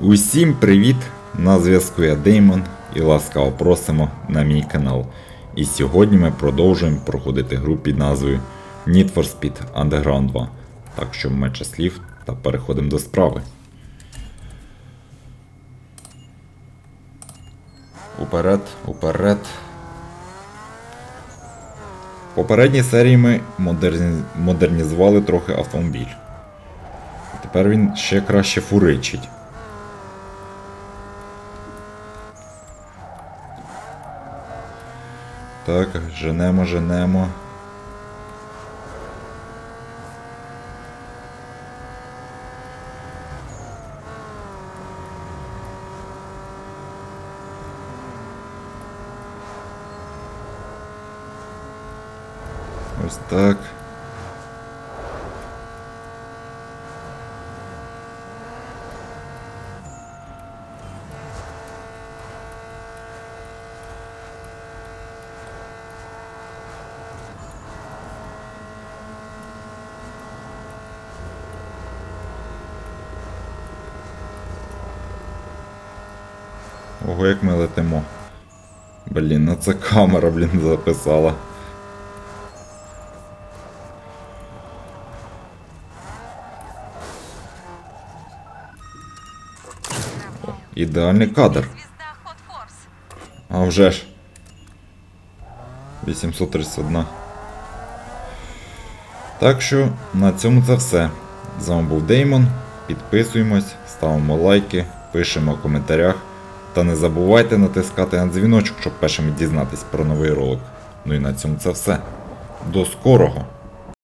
Усім привіт! На зв'язку я Деймон і ласкаво просимо на мій канал. І сьогодні ми продовжуємо проходити гру під назвою Need for Speed Underground 2. Так що менше слів та переходимо до справи. Уперед, уперед. В попередній серії ми модерні... модернізували трохи автомобіль. Тепер він ще краще фуричить. Так, женемо, женемо. Ось так. Ого, як ми летимо. Блін, ну це камера, блін, записала. О, ідеальний кадр. А вже ж. 831. Так що на цьому це все. З вами був Деймон. Підписуємось, ставимо лайки, пишемо в коментарях. Та не забувайте натискати на дзвіночок, щоб першими дізнатись про новий ролик. Ну і на цьому це все. До скорого!